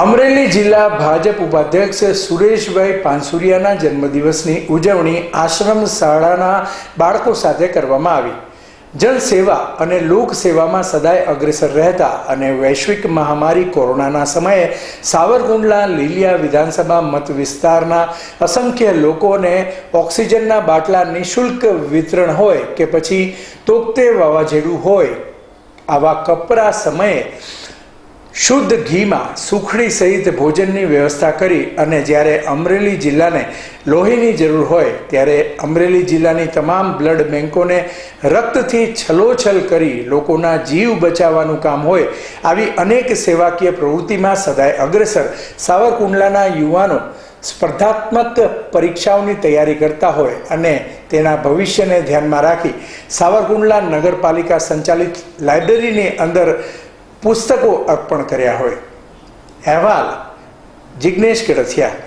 અમરેલી જિલ્લા ભાજપ ઉપાધ્યક્ષ સુરેશભાઈ પાનસુરિયાના જન્મદિવસની ઉજવણી આશ્રમ શાળાના બાળકો સાથે કરવામાં આવી. જનસેવા અને લોક સેવામાં સદાય અગ્રેસર રહેતા અને વૈશ્વિક મહામારી કોરોનાના સમયે સાવરકુંડલા લીલિયા વિધાનસભા મત વિસ્તારના અસંખ્ય લોકોને ઓક્સિજનના બાટલા નિઃશુલ્ક વિતરણ હોય કે પછી તોકતે વાવાઝેડું હોય. આવા કપરા સમયે શુદ્ધ ઘીમાં સુખડી સહિત ભોજનની વ્યવસ્થા કરી અને જ્યારે અમરેલી જિલ્લાને લોહીની જરૂર હોય ત્યારે અમરેલી જિલ્લાની તમામ બ્લડ બેન્કોને રક્તથી છલોછલ કરી લોકોના જીવ બચાવવાનું કામ હોય આવી અનેક સેવાકીય પ્રવૃત્તિમાં સદાય અગ્રેસર સાવરકુંડલાના યુવાનો સ્પર્ધાત્મક પરીક્ષાઓની તૈયારી કરતા હોય અને તેના ભવિષ્યને ધ્યાનમાં રાખી સાવરકુંડલા નગરપાલિકા સંચાલિત લાઇબ્રેરીની અંદર પુસ્તકો અર્પણ કર્યા હોય. અહેવાલ જિજ્ઞેશ કેરથિયા